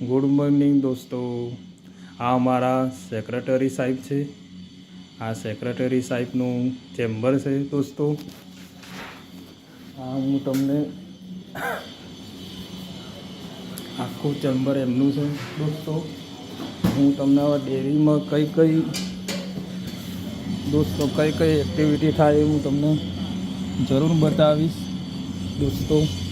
Good morning દોસ્તો. આ અમારા સેક્રેટરી સાહેબ છે. આ સેક્રેટરી સાહેબનું ચેમ્બર છે દોસ્તો. આ હું તમને આખું ચેમ્બર એમનું છે દોસ્તો. હું તમને હવે ડેરીમાં કઈ કઈ દોસ્તો કઈ કઈ એક્ટિવિટી થાય એ હું તમને જરૂર બતાવીશ દોસ્તો.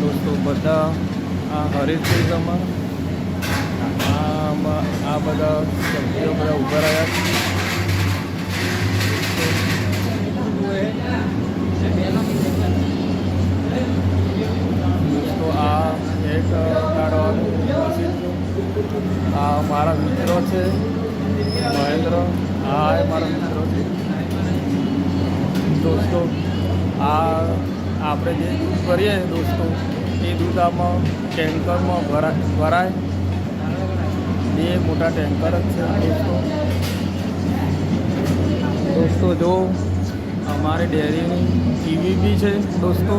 દોસ્તો, બધા આ હરીશભાઈમાં આમાં આ બધા સભ્યો બધા ઊભા રહ્યા દોસ્તો, આ એક કાઢવાનું આ મારા મિત્રો છે, મહેન્દ્ર. આ મારા મિત્રો છે. દોસ્તો, આ આપણે જે દૂધ ભરીએ દોસ્તો, એ દૂધ આમાં ટેન્કરમાં ભરાય ભરાય બે મોટા ટેન્કર જ છે દોસ્તો. દોસ્તો, જો અમારી ડેરીની ટીવી બી છે દોસ્તો.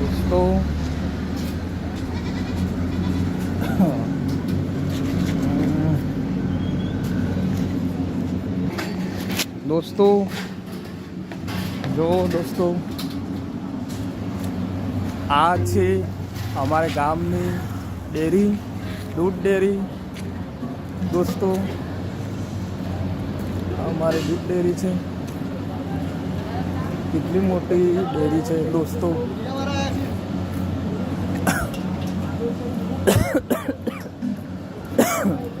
દોસ્તો દોસ્તો, જો દોસ્તો, આ છે અમારે ગામની ડેરી, દૂધ ડેરી. દોસ્તો, અમારે દૂધ ડેરી છે. કેટલી મોટી ડેરી છે દોસ્તો?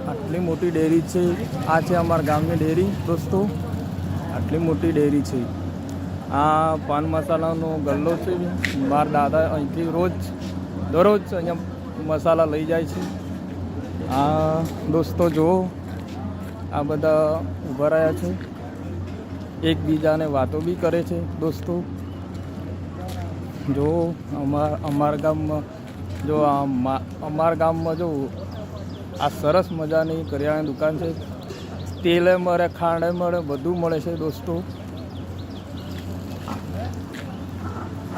આટલી મોટી ડેરી છે. આ છે અમારા ગામની ડેરી, દોસ્તો. આટલી મોટી ડેરી છે. આ પાન મસાલાનો ગલ્લો છે. મારા દાદા અહીંથી રોજ, દરરોજ અહીંયા મસાલા લઈ જાય છે. આ દોસ્તો જુઓ, આ બધા ઊભા રહ્યા છે. એકબીજાને વાતો બી કરે છે દોસ્તો. જો અમાર અમારા ગામમાં જો આ અમારા ગામમાં જો આ સરસ મજાની કરિયાણાની દુકાન છે. તેલે મળે, ખાંડે મળે, બધું મળે છે દોસ્તો.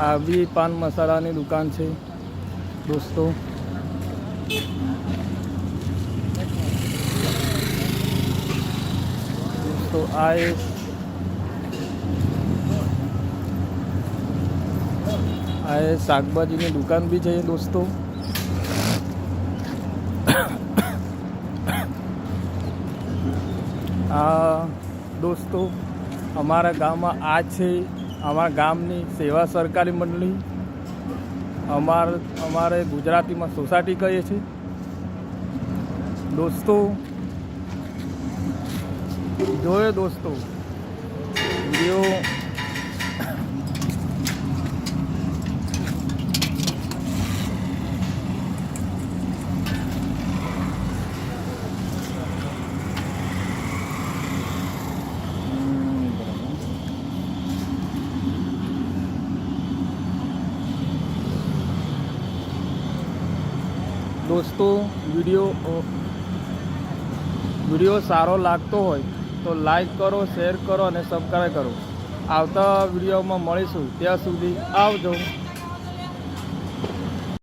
આ બી પાન મસાલાની દુકાન છે દોસ્તો. દોસ્તો, આ એક આ એ શાકભાજીની દુકાન બી છે દોસ્તો. દોસ્તો, અમારા ગામમાં આ છે અમારા ગામની સેવા સરકારી મંડળી. અમાર, અમારે ગુજરાતીમાં સોસાયટી કહીએ છીએ. દોસ્તો, જોયો દોસ્તો, વીડિયો દોસ્તો, વીડિયો વીડિયો સારો લાગતો હોય તો લાઈક કરો શેર કરો અને સબસ્ક્રાઈબ કરો. આવતા વિડીયોમાં મળીશું. ત્યાં સુધી આવજો.